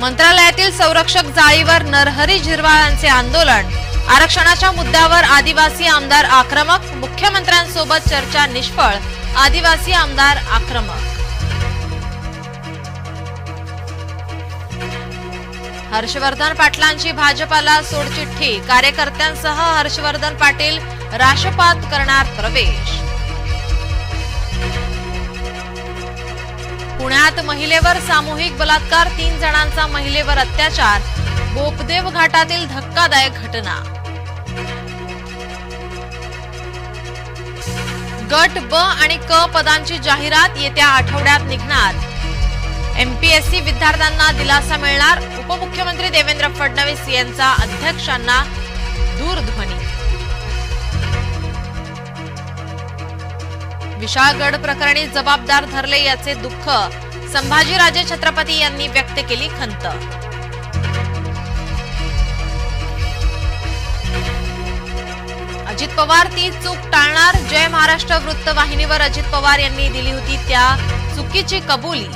मंत्रालयातील संरक्षक जाळीवर नरहरी झिरवाळांचे आंदोलन. आरक्षणाच्या मुद्द्यावर आदिवासी आमदार आक्रमक मुख्यमंत्र्यांसोबत चर्चा निष्फळ आदिवासी आमदार आक्रमक. हर्षवर्धन पाटलांची भाजपाला सोडचिठ्ठी कार्यकर्त्यांसह हर्षवर्धन पाटील राष्ट्रपात करणार प्रवेश. पुण्यात महिलेवर सामूहिक बलात्कार तीन जणांचा महिलेवर अत्याचार बोपदेव घाटातील धक्कादायक घटना. गट ब आणि क पदांची जाहिरात येत्या आठवड्यात निघणार. एमपीएससी विद्यार्थ्यांना दिलासा मिळणार. उपमुख्यमंत्री देवेंद्र फडणवीस यांचा अध्यक्षांना दूर विशाळगड प्रकरणी जबाबदार धरले याचे दुःख संभाजीराजे छत्रपती यांनी व्यक्त केली खंत. अजित पवार ती चूक टाळणार? जय महाराष्ट्र वृत्तवाहिनीवर अजित पवार यांनी दिली होती त्या चुकीची कबुली.